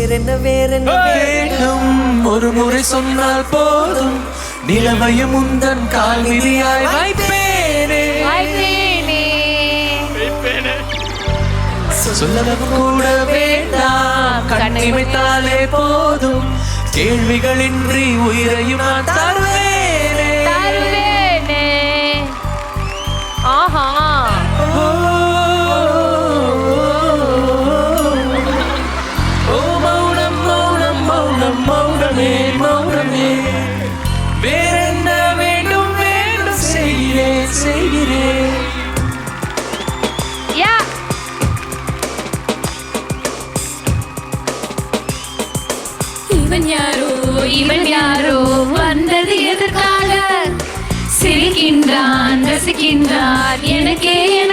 வேறென்ன வேறென்ன வேகம் ஒரு முறை சொன்னால் போதும். நிலவையும் உந்தன் கால் விதியாய் வைப்பேனே சொல்லவும் கூட வேண்டாம். கண்ணை வைத்தாலே போதும். கேள்விகளின்றி உயிரையும் நான் யா. இவன் யாரோ இவன் யாரோ வந்தது எதற்காக சிரிக்கின்றான் ரசிக்கின்றான் எனக்கே எனக்காக